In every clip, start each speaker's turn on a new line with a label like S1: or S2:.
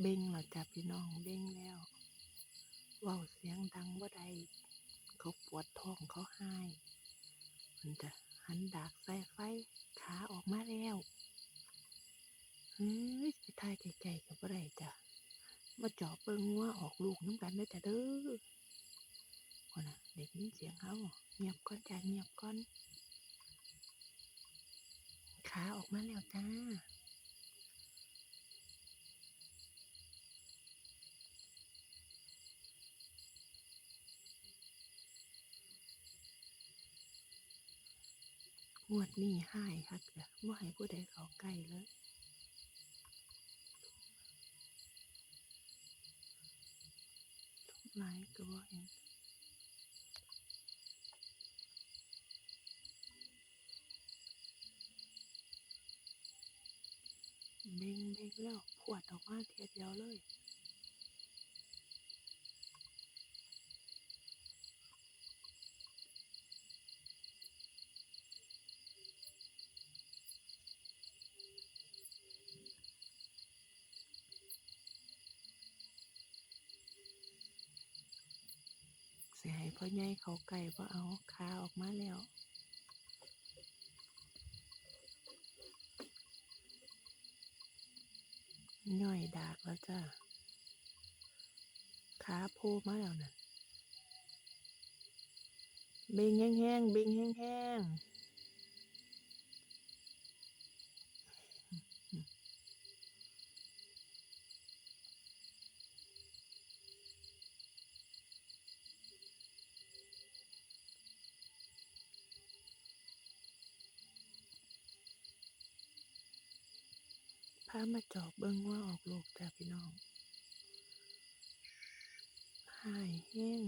S1: เบ่งแล้วจ้ะพี่น้องเบ่งแล้วเว้าเสียงดังบ่ได้เขาปวดท้องเขาหายมันจะหันดากใส่ไฟขาออกมาแล้วเฮ้ยไปทายไกลๆก็บ่ได้จ้ะมาเจาะเบิ่งงัวออกลูกน้ำกันเด้จ้ะเด้อคนน่ะเด็กยินเสียงเขาเงียบก่อนจ้ะเงียบก่อนขาออกมาแล้วจ้า งวดนี้หายคักจ้ะบ่ให้ผู้ใดเขาใกล้เลยทุกหลายก็บ่เห็นเบ่งเบ่งแล้วพวดออกมาเทียเดียวเลย สิให้พ่อใหญ่เขาไก่บ่เอาขาออกมาแล้วย่อยดากแล้วจ้าขาโพมาแล้วนะ่ะเบ่งแห้งๆเบ่งแห้งๆามาจอบเบิ่งว่าออกลูกจ้าพี่น้องหายแห้ง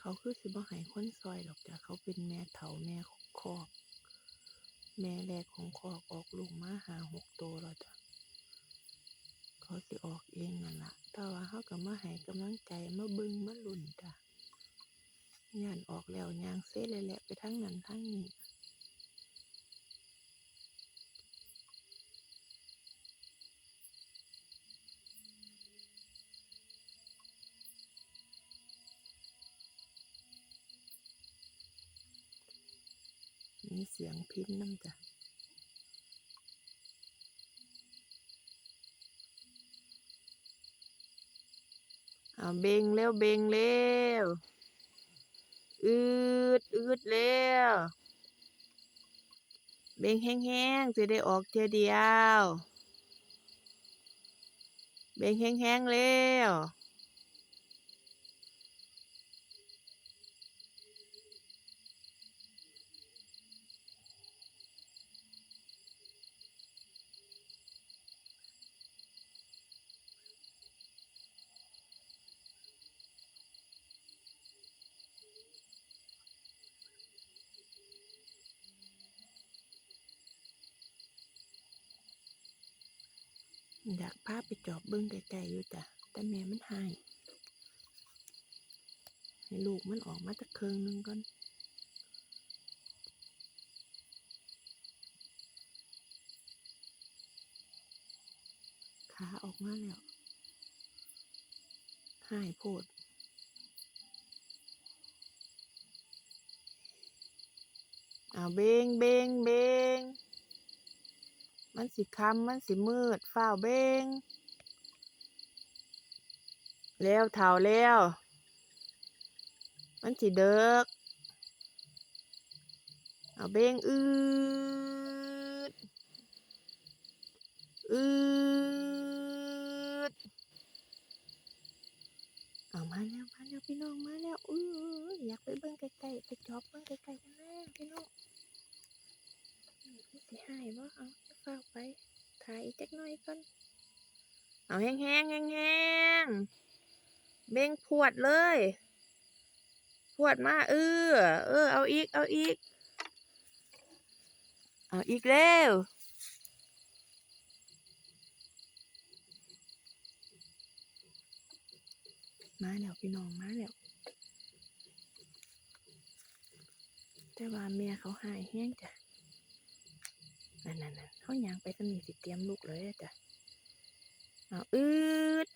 S1: เขาคือสิบ่ให้คนซอยหรอกจ้ะเขาเป็นแม่เฒ่าแม่คอก แม่แรกของคอกออกลูกมาหาหกโตวแล้วจ้ะเขาสิออกเองนั่นละแต่ว่า เขาก็มาให้กำลังใจมาบิ่งมาลุ้นจ้ะย่านออกแล้วยางเซ่เลยแหละไปทั้งนั้นทั้งนี้มีเสียงพิมพ์น้ำจ้ะ เอาเบ่งเร็วเบ่งเร็วอืดอืดเร็วเบ่งแห้งๆจะได้ออกเทียเดียว เบ่งแห้งๆเร็ว อยากพาไปจอบเบิ่งไกลๆอยู่จ้ะ แต่แม่มันหายให้ลูกมันออกมาจากเครื่องนึงก่อน ขาออกมาแล้ว หายโพดเอาเบงเบงเบง มันสิคำมันสิมืดฝ้าวเบงแล้วเท่าแล้ว มันสิเดิกเอาเบงอืดอืดเอามาแล้วมาแล้วพี่น้องมาแล้วอืออยากไปเบิ่งใกล้ๆไปจอบเบิ่งใกล้ๆกันนะพี่น้อง ไปให้บ่เอาเฝ้าไป ถ่ายอีกจักหน่อยก่อน เอาแห้งแห้งแห้งแห้งเบ่งพวดเลย พวดมาเออ เออ เอาอีก เอาอีก เอาอีกเร็วมาแล้วพี่น้องมาแล้วแต่ว่าเมียเขาหายแห้งจ้ะ นั่นนั่นเขายางไปสมีสิเตรียมลูกเลยจ้ะเอาอืด